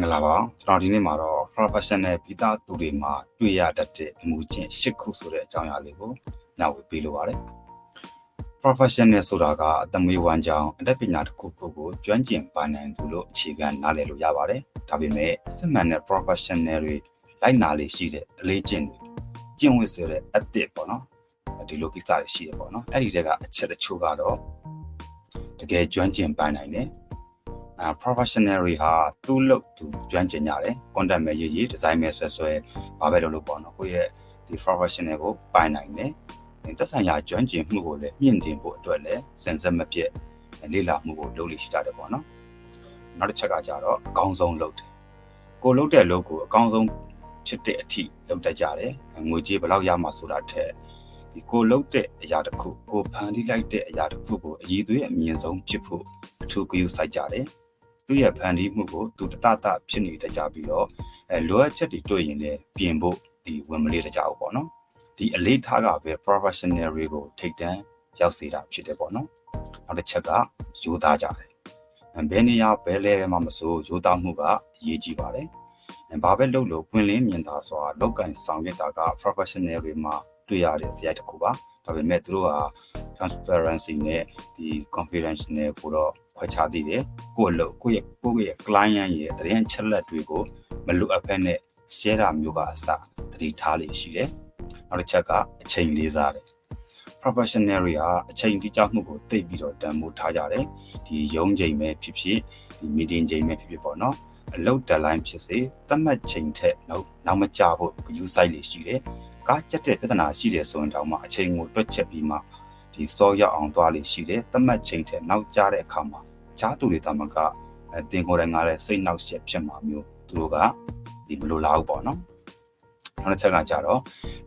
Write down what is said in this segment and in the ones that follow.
မင်္ဂလာပါကျွန်တော်ဒီနေ့မှာတော့ professional ပြီးသားသူတွေမှာတွေ့ရတတ်တဲ့အမှုချင်း၈ခုဆိုတဲ့အကြောင်းအရာလေးကိုညှဝေပေးလိုပါတယ် professional ဆိုတာကအသမွေးဝမ်းကြောင်းအတတ်ပညာတစ်ခုခုကိုကျွမ်းကျင်ပိုင်နိုင်သူလို့အခြေခံနားလည်လို့ရပါတယ်ဒါပေမဲ့စစ်မှန်တဲ့ professional တွေလိုက်နာလေးရှိတဲ့အလေးကျင့်တွေကျင့်ဝတ်ဆိုတဲ့အသစ်ပေါ့နော်ဒီလိုကိစ္စတွေရှိတယ်ပေါ့နော်အဲ့ဒီတက်ကအချက်တချို့ကတော့တကယ်ကျွမ်းကျင်ပိုင်နိုင်တယ်အာ professional တွေဟာသူ့လုပ်သူကျွမ်းကျင်ကြတယ် content မဲ့ရေးရေး design မဲ့ဆွဲဆွဲဘာပဲလုပ်လို့ပေါ့နော်ကိုယ့်ရဲ့ဒီ professional ကိုပိုင်နိုင်တယ်သက်ဆိုင်ရာကျွမ်းကျင်မှုကိုလည်းမြင့်တင်ဖို့အတွက်လည်းစင်ဆက်မပြတ်လေ့လာမှုကိုလုပ်လို့ရှိကြတယ်ပေါ့နော်နောက်တစ်ချက်ကကြတော့အကောင်းဆုံးလုပ်တယ်ကိုလုပ်တဲ့လုပ်ကိုအကောင်းဆုံးဖြစ်တဲ့အထိလုပ်တတ်ကြတယ်ငွေကြေးဘယ်လောက်ရမှာဆိုတာထက်ဒီကိုလုပ်တဲ့အရာတစ်ခုကိုဖန်တီးလိုက်တဲ့အရာတစ်ခုကိုအည်သွေးအမြင့်ဆုံးဖြစ်ဖို့အထူးကြိုးစိုက်ကြတယ် သူ့ရဲ့ဖန်တီးမှုကိုသူတတတဖြစ်နေတတ်ကြပြီးတော့အဲလိုအပ်ချက်တွေတွေ့ရင်လည်းပြင်ဖို့ဒီဝင်မလေးတကြဘူးပေါ့နော်ဒီအလေးထားကပဲ professional တွေကိုထိတ်တန်းရောက်စေတာဖြစ်တယ်ပေါ့နော်နောက်တစ်ချက်ကယူသားကြတယ်ဘယ်နေရာဘယ် level မှာမဆိုယူသားမှုကအရေးကြီးပါတယ်ဘာပဲလုပ်လို့ပွင့်လင်းမြင်သာစွာလောက်ကင်ဆောင်ရွက်တာက professional တွေမှာတွေ့ရတဲ့ဇာတ်တစ်ခုပါဒါပေမဲ့သူတို့ဟာ transparency နဲ့ဒီ confidence နဲ့ကိုတော့ ခွဲခြားသေးတယ်ကိုယ့်အလုပ်ကိုယ့်ရဲ့ကိုယ့်ရဲ့ client ရဲ့သတင်းချက်လက်တွေကိုမလိုအပ်ဘဲနဲ့ share တာမျိုးကအစတတိထားလေးရှိတယ်နောက်တစ်ချက်ကအချိန်လေးစားတယ် professional တွေဟာအချိန်တိကျမှုကိုသိပြီးတော့တန်ဖိုးထားကြတယ်ဒီရုံးချိန်ပဲဖြစ်ဖြစ်ဒီ meeting ချိန်ပဲဖြစ်ဖြစ်ပေါ့နော်အလုပ် deadline ဖြစ်စေသတ်မှတ်ချိန်ထက်နောက်နောက်မကြဖို့ use site လေးရှိတယ်ကားကြက်တဲ့ပြဿနာရှိတယ်ဆိုရင်တောင်မှအချိန်ကိုတွက်ချက်ပြီးမှ ဒီစောရောက်အောင်သွားလေးရှိတယ်သတ်မှတ်ချိန်ထက်နောက်ကြတဲ့အခါမှာဂျားသူတွေတမကတင်ကိုယ်တိုင်ငါလည်းစိတ်နှောက်ရှက်ဖြစ်မှာမျိုးသူတို့ကဒီမလိုလားဘူးပေါ့နော်နောက်တစ်ချက်ကကြတော့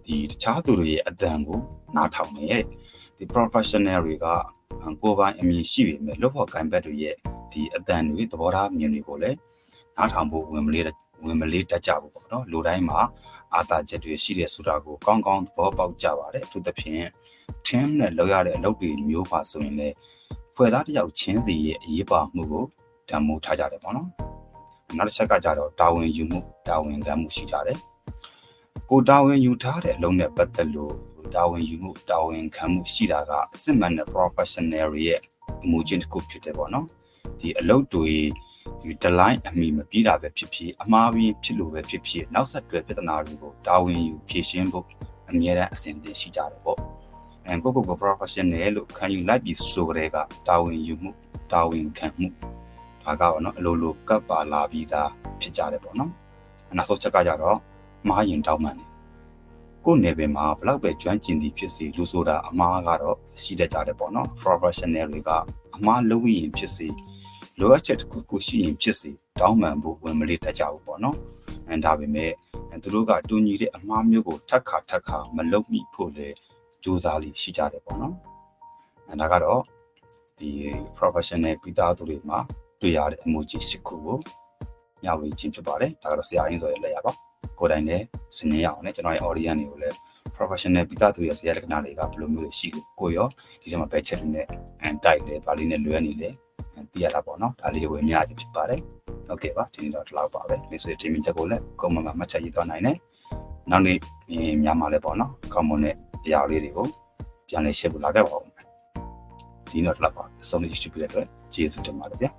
ဒီတခြားသူတွေရဲ့အတန်ကိုနားထောင်နေဒီ professional တွေကကိုယ်ပိုင်အမြင်ရှိပေမဲ့လုပ်ဖို့ကံဘက်တွေရဲ့ဒီအတန်တွေသဘောထားမြင်တွေကိုလည်းနားထောင်ဖို့ဝင်မလေး ဝင်မလေးတတ်ကြဘူးပေါ့နော်လူတိုင်းမှာအာသာချက်တွေရှိတယ်ဆိုတာကိုကောင်းကောင်းသဘောပေါက်ကြပါတယ်အထူးသဖြင့် team နဲ့လောက်ရတဲ့အလုပ်တွေမျိုးပါဆိုရင်လည်းဖွဲ့သားတစ်ယောက်ချင်းစီရဲ့အရေးပါမှုကိုတံမိုးထားကြတယ်ပေါ့နော်နောက်တစ်ချက်ကကြတော့တာဝန်ယူမှုတာဝန်ခံမှုရှိကြတယ်ကိုတာဝန်ယူထားတဲ့အလုံးနဲ့ပတ်သက်လို့တာဝန်ယူမှုတာဝန်ခံမှုရှိတာကအစစ်မှန်တဲ့ professional ရဲ့အမှုချင်းတစ်ခုဖြစ်တယ်ပေါ့နော်ဒီအလုပ်တွေ ဒီဒလိုင်းအမိမပြီးတာပဲဖြစ်ဖြစ်အမှားပြီးဖြစ်လို့ပဲဖြစ်ဖြစ်နောက်ဆက်တွဲပြဿနာတွေကိုတာဝန်ယူဖြေရှင်းဖို့အမြဲတမ်းအဆင်သင့်ရှိကြတယ်ပေါ့အဲကိုကိုကို professional လို့ခံယူလိုက်ပြီးဆိုကြတဲ့ကတာဝန်ယူမှုတာဝန်ခံမှုဒါကတော့နော်အလိုလိုကပ်ပါလာပြီးသားဖြစ်ကြတယ်ပေါ့နော်အနောက်ဆုံးချက်ကကြတော့မှားရင်တောင်းမှန်တယ်ကိုယ်နယ်ပင်မှာဘလောက်ပဲကျွမ်းကျင်သည်ဖြစ်စေလူဆိုတာအမှားကတော့ရှိတတ်ကြတယ်ပေါ့နော် professional တွေကအမှားလုပ်ရင်ဖြစ်စေ လိုအပ်ချက်တစ်ခုခုရှိရင်ဖြစ်စေတောင်းပန်ဖို့ဝင်မလေးတတ်ကြဘူးပေါ့နော်အဲဒါပေမဲ့သူတို့ကတူညီတဲ့အမှားမျိုးကိုထပ်ခါထပ်ခါမလုပ်မိဖို့လေကြိုးစားလေးရှိကြတယ်ပေါ့နော်အဲဒါကတော့ဒီ professional ပြီးသားသူတွေမှာတွေ့ရတဲ့ emoji ၈ခုကိုညဝေခြင်းဖြစ်ပါတယ်ဒါကတော့ဆရာအင်းစောရဲ့လက်ရပါကိုယ်တိုင်လည်းစနေရအောင်ねကျွန်တော်ရဲ့ audience တွေကိုလည်း professional ပြီးသားသူရဲ့ဆရာလက္ခဏာတွေကဘယ်လိုမျိုးတွေရှိလို့ကိုရောဒီထဲမှာပဲချက်တွေနဲ့အန်တိုက်လေဗာလေးနဲ့လွယ်နေလေ သိရတာပေါ့နော်ဒါလေးကိုအများကြီးဖြစ်ပါတယ်โอเคပါဒီနေ့တော့ဒီလောက်ပါပဲမိတ်ဆွေทีมချက်ကိုလည်း comment မှာမှတ်ချက်ရေးသွားနိုင်တယ်နောက်နေ့များမှာလည်းပေါ့နော် comment နဲ့အရာလေးတွေကိုပြန်လည်ရှင်းပြလာခဲ့ပါဦးဒီနေ့တော့ဒီလောက်ပါအဆုံးလေးရှိပြတဲ့အတွက်ကျေးဇူးတင်ပါတယ်ဗျာ